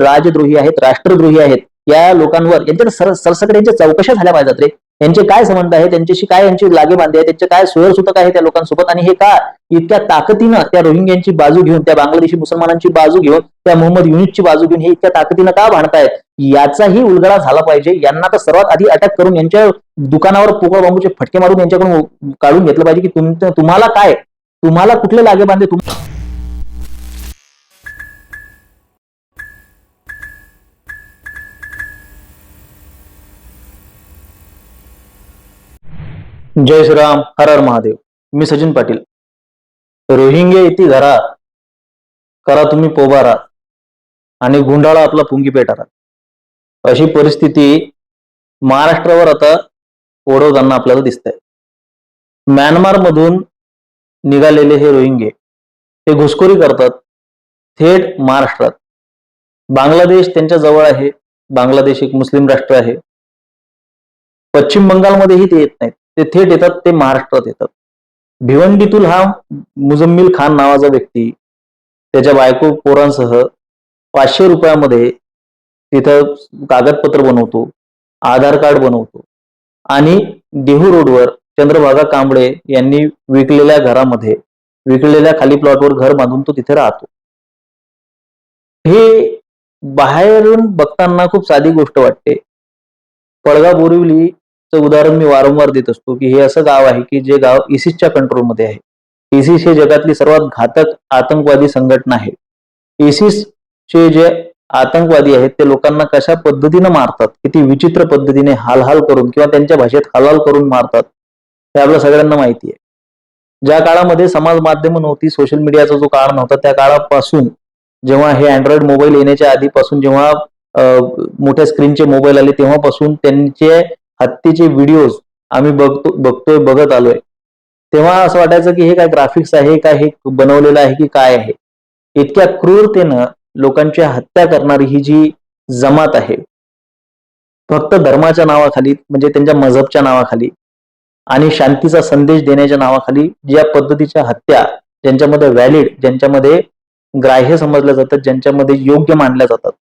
राजद्रोही आहेत राष्ट्रद्रोही आहेत या लोकांवर यांच्या सर सरसकट यांच्या चौकशा झाल्या पाहिजेत रे. यांचे काय संबंध आहे? त्यांच्याशी काय यांची लागेबांधे आहे? त्यांचे काय सोयर सुतक आहे त्या लोकांसोबत? आणि हे का इतक्या ताकदीनं त्या रोहिंग्यांची बाजू घेऊन त्या बांगलादेशी मुसलमानांची बाजू घेऊन त्या मोहम्मद युनिसची बाजू घेऊन हे इतक्या ताकदीनं का भांडतायत? याचाही उलगडा झाला पाहिजे. यांना तर सर्वात आधी अटक करून यांच्या दुकानावर पोकळ बांबूचे फटके मारून यांच्याकडून काढून घेतलं पाहिजे की तुम- तुम्हाला काय? तुम्हाला कुठले लागे बांधे तुम्ही जय श्रीराम हर हर महादेव. मी सचिन पाटील. रोहिंगे इति घरा करा तुम्ही पोबारा आणि गुंडाळा आपला पुंगी पेटारा. अशी परिस्थिती महाराष्ट्रावर आता ओढवताना आपल्याला दिसतंय. म्यानमार मधून निघालेले हे रोहिंगे ते घुसखोरी करतात थेट महाराष्ट्रात. बांगलादेश त्यांच्या जवळ आहे बांगलादेश एक मुस्लिम राष्ट्र आहे. पश्चिम बंगालमध्येही ते येत नाहीत. ते थेट येतात ते महाराष्ट्रात येतात. भिवंडीतून हा मुजम्मिल खान नावाचा व्यक्ती त्याच्या बायको पोरांसह पाचशे रुपयामध्ये तिथं कागदपत्र बनवतो आधार कार्ड बनवतो आणि देहू रोडवर चंद्रभागा कांबळे यांनी विकलेल्या घरामध्ये विकलेल्या खाली प्लॉटवर घर बांधून तो तिथे राहतो. हे बाहेरून बघताना खूप साधी गोष्ट वाटते. पळगा बोरिवली उदाहरण मी वारंवार देत असतो की हे असं गाव आहे की जे गाव इसिसच्या कंट्रोलमध्ये आहे. इसिस हे जगातली सर्वात घातक आतंकवादी संघटना आहे. इसिसचे जे आतंकवादी आहेत ते लोकांना कशा पद्धतीनं मारतात किती विचित्र पद्धतीने हालहाल करून किंवा त्यांच्या भाषेत हालहाल करून मारतात हे आपल्या सगळ्यांना माहिती आहे. ज्या काळामध्ये समाज माध्यम नव्हती सोशल मीडियाचा जो काळ नव्हता त्या काळापासून जेव्हा हे अँड्रॉइड मोबाईल येण्याच्या आधीपासून जेव्हा मोठ्या स्क्रीनचे मोबाईल आले तेव्हापासून त्यांचे हत्तीचे व्हिडिओज आम्ही बघतो बघतोय बघत आलोय. तेव्हा असं वाटायचं की हे काय ग्राफिक्स आहे काय हे बनवलेलं आहे की काय आहे? इतक्या क्रूरतेनं लोकांची हत्या करणारी ही जी जमात आहे फक्त धर्माच्या नावाखाली म्हणजे त्यांच्या मजहबच्या नावाखाली आणि शांतीचा संदेश देण्याच्या नावाखाली ज्या पद्धतीच्या हत्या ज्यांच्यामध्ये व्हॅलिड ज्यांच्यामध्ये ग्राह्य समजल्या जातात ज्यांच्यामध्ये योग्य मानल्या जातात.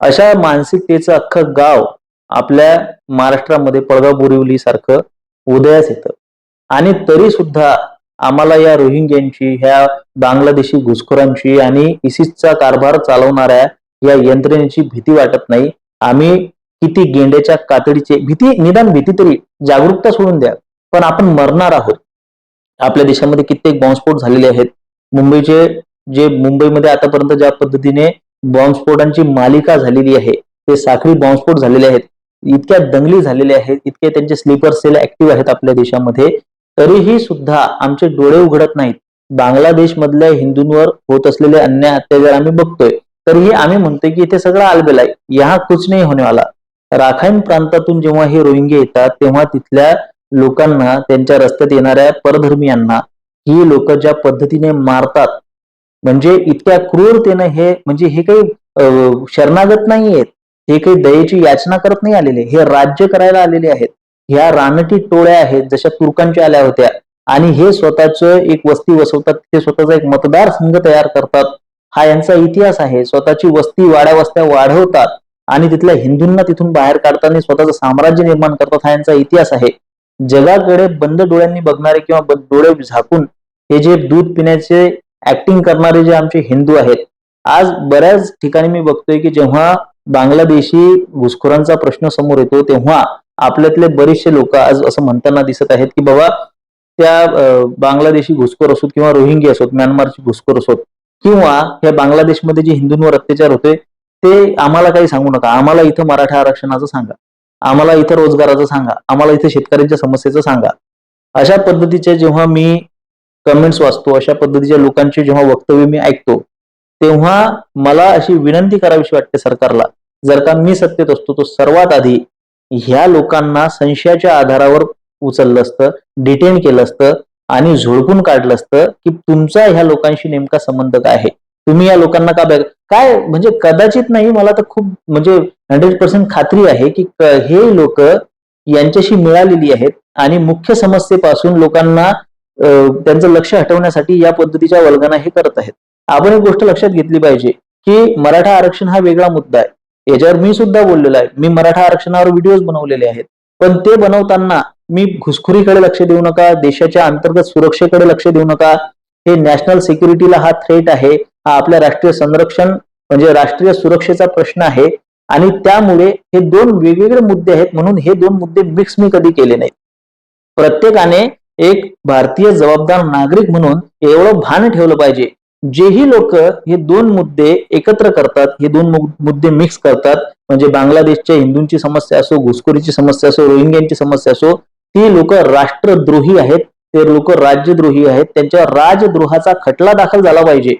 अशा मानसिकतेचं अख्खं गाव आपल्या महाराष्ट्रामध्ये पळगाव बोरिवली सारखं उदयास येतं. आणि तरी सुद्धा आम्हाला या रोहिंग्यांची ह्या बांगलादेशी घुसखोरांची आणि इसिसचा कारभार चालवणाऱ्या या यंत्रणेची भीती वाटत नाही. आम्ही किती गेंड्याच्या कातडीचे भीती निदान भीती तरी जागरूकता सोडून द्या. पण आपण मरणार आहोत. आपल्या देशामध्ये कित्येक बॉम्बस्फोट झालेले आहेत. मुंबईचे जे मुंबईमध्ये आतापर्यंत ज्या पद्धतीने बॉम्बस्फोटांची मालिका झालेली आहे ते साखळी बॉम्बस्फोट झालेले आहेत. इतक्या दंगली झालेल्या आहेत इतके त्यांचे स्लीपर सेल ऍक्टिव्ह आहेत आपल्या देशामध्ये तरीही सुद्धा आमचे डोळे उघडत नाहीत. बांगलादेश मधल्या हिंदूंवर होत असलेले अन्याय अत्याचार आम्ही बघतोय तरीही आम्ही म्हणतोय की इथे सगळं आलबेल आहे. यहा कुछ नाही होणे वाला. राखाईन प्रांतातून जेव्हा हे रोहिंगे येतात तेव्हा तिथल्या लोकांना त्यांच्या रस्त्यात येणाऱ्या परधर्मियांना ही लोक ज्या पद्धतीने मारतात म्हणजे इतक्या क्रूरतेनं हे म्हणजे हे काही शरणागत नाहीयेत. हे काही दयेची याचना करत नाही आलेले. हे राज्य करायला आलेले आहेत. ह्या रानटी टोळ्या आहेत जशा तुर्कांच्या आल्या होत्या. आणि हे स्वतःच एक वस्ती वसवतात ते स्वतःचा एक मतदारसंघ तयार करतात. हा यांचा इतिहास आहे. स्वतःची वस्ती वाड्या वस्त्या वाढवतात. आणि तिथल्या हिंदूंना तिथून बाहेर काढताना स्वतःचं साम्राज्य निर्माण करतात. हा यांचा इतिहास आहे. जगाकडे बंद डोळ्यांनी बघणारे किंवा डोळे झाकून हे जे दूध पिण्याचे ऍक्टिंग करणारे जे आमचे हिंदू आहेत. आज बऱ्याच ठिकाणी मी बघतोय की जेव्हा बांगलादेशी घुसखोरांचा प्रश्न समोर येतो तेव्हा आपल्यातले बरेचसे लोक आज असं म्हणताना दिसत आहेत की बाबा त्या बांगलादेशी घुसखोर असोत किंवा रोहिंगी असोत म्यानमारची घुसखोर असोत किंवा या बांगलादेशमध्ये जे हिंदूंवर अत्याचार होते ते आम्हाला काही सांगू नका. आम्हाला इथं मराठा आरक्षणाचं सांगा. आम्हाला इथं रोजगाराचं सांगा. आम्हाला इथं शेतकऱ्यांच्या समस्येचं सांगा. अशा पद्धतीचे जेव्हा मी कमेंट्स वाचतो अशा पद्धतीच्या लोकांचे जेव्हा वक्तव्य मी ऐकतो तेव्हा मला अशी विनंती करावीशी वाटते सरकारला. जर का मी सत्तेत असतो तो सर्वात आधी ह्या लोकांना संशयाच्या आधारावर उचललं असतं डिटेन केलं असतं आणि झोडपून काढलं असतं की तुमचा ह्या लोकांशी नेमका संबंध काय आहे? तुम्ही या लोकांना का बॅग काय? म्हणजे कदाचित नाही मला तर खूप म्हणजे हंड्रेड पर्सेंट खात्री आहे की हे लोक यांच्याशी मिळालेली आहेत आणि मुख्य समस्येपासून लोकांना त्यांचं लक्ष हटवण्यासाठी या पद्धतीच्या वल्गना हे करत आहेत. आपण एक गोष्ट लक्षात घेतली पाहिजे की मराठा आरक्षण हा वेगळा मुद्दा आहे. याच्यावर मी सुद्धा बोललेलो आहे. मी मराठा आरक्षणावर व्हिडिओज बनवलेले आहेत. पण ते बनवताना मी घुसखोरीकडे लक्ष देऊ नका देशाच्या अंतर्गत सुरक्षेकडे लक्ष देऊ नका. हे नॅशनल सिक्युरिटीला हा थ्रेट आहे. हा आपल्या राष्ट्रीय संरक्षण म्हणजे राष्ट्रीय सुरक्षेचा प्रश्न आहे. आणि त्यामुळे हे दोन वेगवेगळे मुद्दे आहेत म्हणून हे दोन मुद्दे मिक्स मी कधी केले नाहीत. प्रत्येकाने एक भारतीय जबाबदार नागरिक म्हणून एवढं भान ठेवलं पाहिजे. जेही लोक हे दोन मुद्दे एकत्र करतात हे दोन मुद्दे मिक्स करतात म्हणजे बांगलादेशच्या हिंदूंची समस्या असो घुसखोरीची समस्या असो रोहिंग्यांची समस्या असो ती लोक राष्ट्रद्रोही आहेत ते लोक राज्यद्रोही आहेत त्यांच्यावर राजद्रोहाचा खटला दाखल झाला पाहिजे.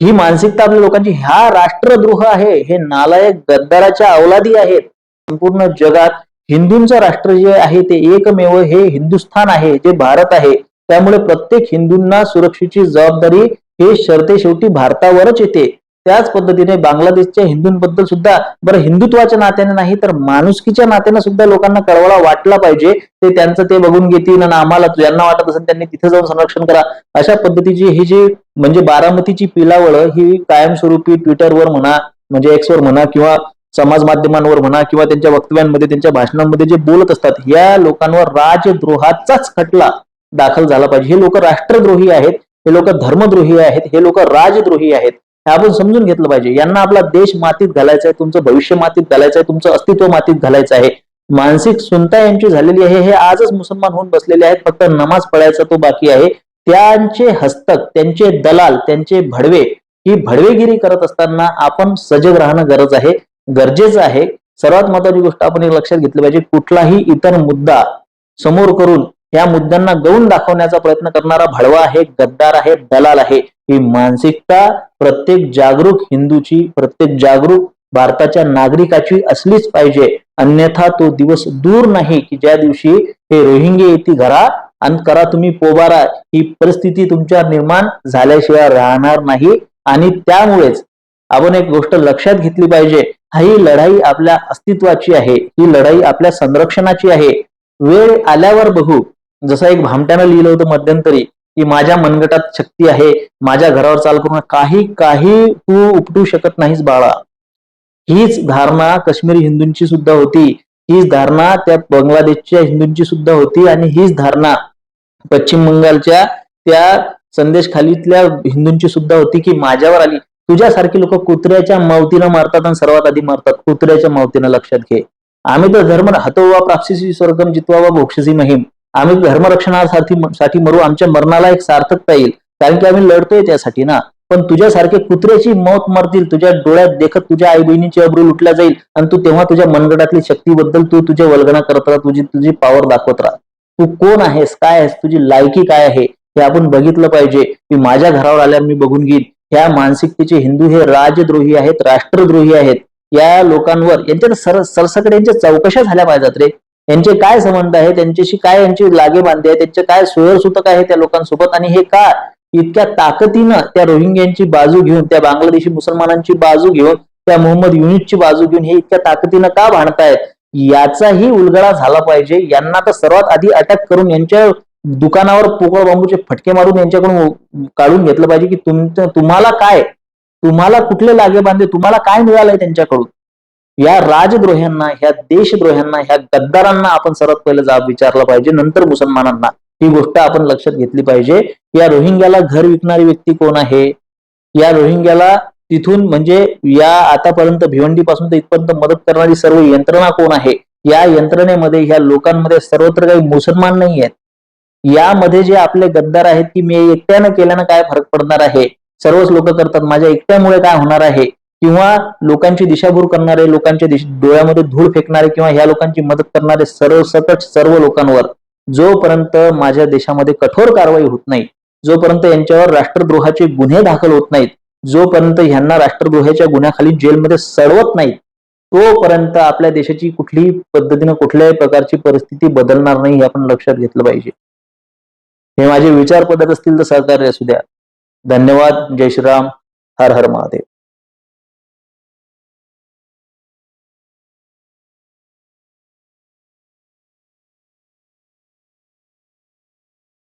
ही मानसिकता आपल्या लोकांची ह्या राष्ट्रद्रोह आहे हे नालायक गद्दाराच्या अवलादी आहेत. संपूर्ण जगात हिंदूंचं राष्ट्र जे आहे ते एकमेव हे हिंदुस्थान आहे जे भारत आहे. त्यामुळे प्रत्येक हिंदूंना सुरक्षेची जबाबदारी हे शर्ते शेवटी भारतावरच येते. त्याच पद्धतीने बांगलादेशच्या हिंदूंबद्दल सुद्धा बरं हिंदुत्वाच्या नात्याने नाही तर माणुसकीच्या नात्याने सुद्धा लोकांना कळवळा वाटला पाहिजे. ते त्यांचं ते बघून घेतील आणि आम्हाला ज्यांना वाटत असेल त्यांनी तिथे जाऊन संरक्षण करा. अशा पद्धतीची ही जी म्हणजे बारामतीची पिलावळ ही कायमस्वरूपी ट्विटरवर म्हणा म्हणजे एक्सवर म्हणा किंवा समाज माध्यमांवर म्हणा किंवा त्यांच्या वक्तव्यांमध्ये त्यांच्या भाषणांमध्ये जे बोलत असतात या लोकांवर राजद्रोहाचाच खटला. दाखल झाला पाहिजे. हे लोक राष्ट्रद्रोही आहेत हे लोक धर्मद्रोही आहेत हे लोक राजद्रोही आहेत. हे आपण समजून घेतलं पाहिजे. यांना आपला देश मातीत घालायचा आहे तुमचं भविष्य मातीत घालायचं आहे तुमचं अस्तित्व मातीत घालायचं आहे. मानसिक सुनता यांची झालेली आहे हे आजच मुसलमान होऊन बसलेले आहेत. फक्त नमाज पळायचा तो बाकी आहे. त्यांचे हस्तक त्यांचे दलाल त्यांचे भडवे ही भडवेगिरी करत असताना आपण सजग राहणं गरज आहे. गरजेचं आहे. सर्वात महत्वाची गोष्ट आपण एक लक्षात घेतली पाहिजे. कुठलाही इतर मुद्दा समोर करून या मुद्द्यांना गौण दाखवण्याचा प्रयत्न करणारा भडवा आहे गद्दार आहे दलाल आहे. ही मानसिकता प्रत्येक जागरूक हिंदूची प्रत्येक जागरूक भारताच्या नागरिकाची असलीच पाहिजे. अन्यथा तो दिवस दूर नाही की ज्या दिवशी हे रोहिंगे येते घरा आणि करा तुम्ही पोबारा ही परिस्थिती तुमच्या निर्माण झाल्याशिवाय राहणार नाही. आणि त्यामुळेच आपण एक गोष्ट लक्षात घेतली पाहिजे. हा ही लढाई आपल्या अस्तित्वाची आहे ही लढाई आपल्या संरक्षणाची आहे. वेळ आल्यावर बघू. जसं एक भामट्यानं लिहिलं होतं मध्यंतरी की माझ्या मनगटात शक्ती आहे माझ्या घरावर चाल करून काही काही तू उपटू शकत नाहीस बाळा. हीच धारणा काश्मीरी हिंदूंची सुद्धा होती. हीच धारणा त्या बांगलादेशच्या हिंदूंची सुद्धा होती आणि हीच धारणा पश्चिम बंगालच्या त्या संदेश खालीतल्या हिंदूंची सुद्धा होती की माझ्यावर आली. तुझ्यासारखी लोक कुत्र्याच्या मावतीनं मारतात आणि सर्वात आधी मारतात. कुत्र्याच्या मावतीनं लक्षात घे. आम्ही तर धर्म हतोवा प्राप्सीसी स्वर्गम जितवावा भोक्षसी महिम. आम्ही धर्मरक्षणासाठी साठी मरू आमच्या मरणाला एक सार्थकता येईल. कारण की आम्ही लढतोय त्यासाठी ना. पण तुझ्यासारखे कुत्र्याची मौत मरतील तुझ्या डोळ्यात देखत तुझ्या आई बहिणीची अब्रू लुटल्या जाईल आणि तू तेव्हा तुझ्या मनगटातली शक्तीबद्दल तू तुझ्या वल्गणा करत राहा तुझी तुझी पॉवर दाखवत राहा. तू कोण आहेस काय आहेस तुझी लायकी काय आहे हे आपण बघितलं पाहिजे. की माझ्या घरावर आल्यावर मी बघून घेईन. ह्या मानसिकतेचे हिंदू हे राजद्रोही आहेत राष्ट्रद्रोही आहेत. या लोकांवर यांच्या सर सरसकडे यांच्या चौकशा झाल्या पाहिजेत रे. यांचे काय संबंध आहे? त्यांच्याशी काय यांची लागे बांधे आहे? त्यांचे काय सोयरसुतक आहे त्या लोकांसोबत? आणि हे का इतक्या ताकदीनं त्या रोहिंग्यांची बाजू घेऊन त्या बांगलादेशी मुसलमानांची बाजू घेऊन त्या मोहम्मद युनिटची बाजू घेऊन हे इतक्या ताकदीनं का भांडतायत? याचाही उलगडा झाला पाहिजे. यांना तर सर्वात आधी अटॅक करून यांच्या दुकानावर पोकळ बांबूचे फटके मारून यांच्याकडून काढून घेतलं पाहिजे की तुमचं तुम्हाला काय? तुम्हाला कुठले लागे बांधे? तुम्हाला काय मिळालंय त्यांच्याकडून? या राजद्रोह्यांना ह्या देशद्रोह्यांना ह्या गद्दारांना आपण सर्वात पहिलं जाब विचारला पाहिजे नंतर मुसलमानांना. ही गोष्ट आपण लक्षात घेतली पाहिजे. या रोहिंग्याला घर विकणारी व्यक्ती कोण आहे? या रोहिंग्याला तिथून म्हणजे या आतापर्यंत भिवंडीपासून ते तर इथपर्यंत मदत करणारी सर्व यंत्रणा कोण आहे? या यंत्रणेमध्ये ह्या लोकांमध्ये सर्वत्र काही मुसलमान नाही आहेत यामध्ये जे आपले गद्दार आहेत की मी एकट्यानं केल्यानं काय फरक पडणार आहे? सर्वच लोक करतात माझ्या एकट्यामुळे काय होणार आहे? किंवा लोकांची दिशाभूर करणारे लोकांच्या डोळ्यामध्ये धूळ फेकणारे किंवा ह्या लोकांची मदत करणारे सर्व सतत सर्व लोकांवर जोपर्यंत माझ्या देशामध्ये कठोर कारवाई होत नाही जोपर्यंत यांच्यावर राष्ट्रद्रोहाचे गुन्हे दाखल होत नाहीत जोपर्यंत ह्यांना राष्ट्रद्रोहाच्या गुन्ह्याखाली जेलमध्ये सडवत नाहीत तोपर्यंत आपल्या देशाची कुठलीही पद्धतीनं कुठल्याही प्रकारची परिस्थिती बदलणार नाही हे आपण लक्षात घेतलं पाहिजे. हे माझे विचार पडत असतील तर सहकार्य असू द्या. धन्यवाद. जय श्रीराम. हर हर महादेव.